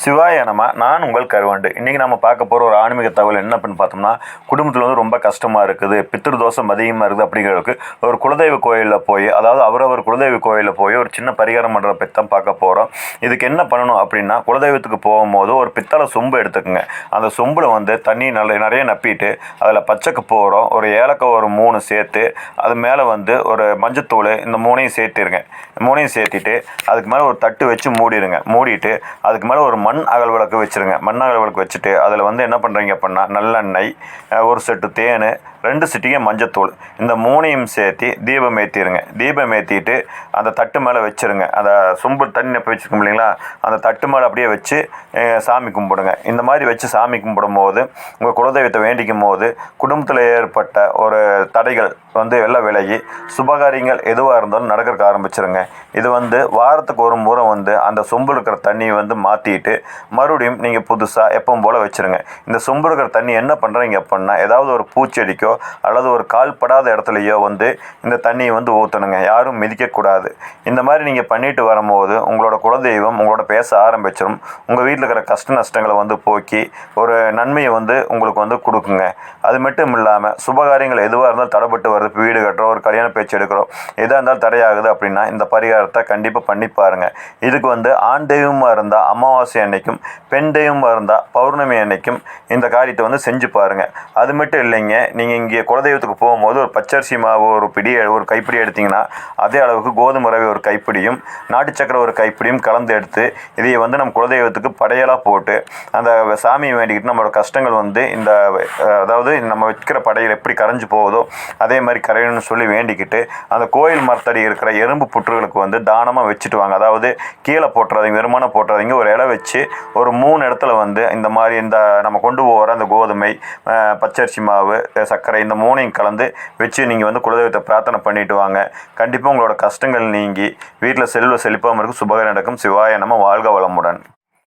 சிவாய நம நான் உங்கள் கருவாண்டு. இன்றைக்கி நம்ம பார்க்க போகிற ஒரு ஆன்மீக தகவல் என்ன அப்படின்னு பார்த்தோம்னா குடும்பத்தில் வந்து ரொம்ப கஷ்டமாக இருக்குது பித்திரு தோஷம் அதிகமாக இருக்குது அப்படிங்கிறதுக்கு ஒரு குலதெய்வ கோயிலில் போய் அதாவது அவரவர் குலதெய்வ கோயிலில் போய் ஒரு சின்ன பரிகாரம் பண்ணுற பற்றி பார்க்க போகிறோம் இதுக்கு என்ன பண்ணணும் அப்படின்னா குலதெய்வத்துக்கு போகும்போது ஒரு பித்தளை சொம்பு எடுத்துக்கோங்க. அந்த சொம்பில் வந்து தண்ணி நல்ல நிறைய நப்பிட்டு அதில் பச்சைக்கு போகிறோம் ஒரு ஏலக்காய் ஒரு மூணு சேர்த்து அது மேலே வந்து ஒரு மஞ்சத்தூள் இந்த மூணையும் சேர்த்திருங்க. மூணையும் சேர்த்திட்டு அதுக்கு மேலே ஒரு தட்டு வச்சு மூடிடுங்க. மூடிட்டு அதுக்கு மேலே ஒரு மண் அகல் விளக்கு வச்சுருங்க. மண் அகல் விளக்கு வச்சுட்டு அதில் வந்து என்ன பண்ணுறீங்க அப்படின்னா நல்லெண்ணெய் ஒரு செட்டு தேன் ரெண்டு சிட்டிகை மஞ்சத்தூள். இந்த மூணையும் சேர்த்து தீபம் ஏற்றிடுங்க தீபம் ஏற்றிட்டு அந்த தட்டு மேலே வச்சுருங்க. அந்த சொம்பு தண்ணி எப்போ வச்சுருக்கோம் இல்லைங்களா? அந்த தட்டு மேலே அப்படியே வச்சு சாமி கும்பிடுங்க. இந்த மாதிரி வச்சு சாமி கும்பிடும் போது உங்கள் குலதெய்வத்தை வேண்டிக்கும் போது குடும்பத்தில் ஏற்பட்ட ஒரு தடைகள் வந்து எல்லாம் விலகி சுபகாரியங்கள் எதுவாக இருந்தாலும் நடக்கிறக்க ஆரம்பிச்சிருங்க. இது வந்து வாரத்துக்கு ஒரு முறை வந்து அந்த சொம்பு இருக்கிற தண்ணியை வந்து மாற்றிட்டு மறுபடியும் நீங்கள் புதுசாக எப்பவும் போல் வச்சுருங்க. இந்த சொம்பு இருக்கிற தண்ணி என்ன பண்ணுறீங்க அப்படின்னா ஏதாவது ஒரு பூச்செடிக்கோ அல்லது ஒரு கால் படாத இடத்துலையோ வந்து இந்த தண்ணியை வந்து ஊற்றணுங்க யாரும் மிதிக்கக்கூடாது இந்த மாதிரி நீங்கள் பண்ணிட்டு வரும்போது உங்களோட குலதெய்வம் உங்களோட பேச ஆரம்பிச்சிடும் உங்கள் வீட்டில் இருக்கிற கஷ்ட நஷ்டங்களை வந்து போக்கி ஒரு நன்மையை வந்து உங்களுக்கு வந்து கொடுக்குங்க. அது மட்டும் இல்லாமல் சுபகாரியங்கள் எதுவாக இருந்தாலும் தடைப்பட்டு வருது. வீடு கட்டுறோம் ஒரு கல்யாண பேச்சு எடுக்கிறோம். எதாக இருந்தாலும் தடையாகுது அப்படின்னா இந்த பரிகாரத்தை கண்டிப்பாக பண்ணி பாருங்கள் இதுக்கு வந்து ஆண் தெய்வமாக இருந்தால் அமாவாசை அன்னைக்கும் பெண் தெய்வமாக இருந்தால் பௌர்ணமி அன்னைக்கும் இந்த காரியத்தை வந்து செஞ்சு பாருங்க. அது மட்டும் இல்லைங்க நீங்கள் இங்கே குலதெய்வத்துக்கு போகும்போது ஒரு பச்சரிசி மாவு ஒரு பிடி ஒரு கைப்பிடி எடுத்திங்கன்னா அதே அளவுக்கு கோதுமை ரவை ஒரு கைப்பிடியும் நாட்டு சக்கரை ஒரு கைப்பிடியும் கலந்து எடுத்து இதை வந்து நம்ம குலதெய்வத்துக்கு படையலாக போட்டு அந்த சாமியை வேண்டிக்கிட்டு நம்மளோட கஷ்டங்கள் வந்து இந்த அதாவது நம்ம வைக்கிற படையில் எப்படி கரைஞ்சு போகுதோ அதே மாதிரி கரையணும்னு சொல்லி வேண்டிக்கிட்டு அந்த கோயில் மரத்தடி இருக்கிற எறும்பு புற்றுகளுக்கு வந்து தானமாக வச்சுட்டு வாங்க. அதாவது கீழே போட்டுறாதீங்க வெறுமான போட்டுறாதீங்க ஒரு இலை வச்சு வச்சு ஒரு மூணு இடத்துல வந்து இந்த மாதிரி இந்த நம்ம கொண்டு போகிற அந்த கோதுமை பச்சரிசி மாவு சர்க்கரை இந்த மூணையும் கலந்து வச்சு நீங்கள் வந்து குலதெய்வத்தை பிரார்த்தனை பண்ணிட்டு வாங்க. கண்டிப்பாக உங்களோட கஷ்டங்கள் நீங்கி வீட்டில் செல்வ செழிப்பாமல் இருக்கும் சுபகம் நடக்கும். சிவாய நம்ம வாழ்க வளமுடன்.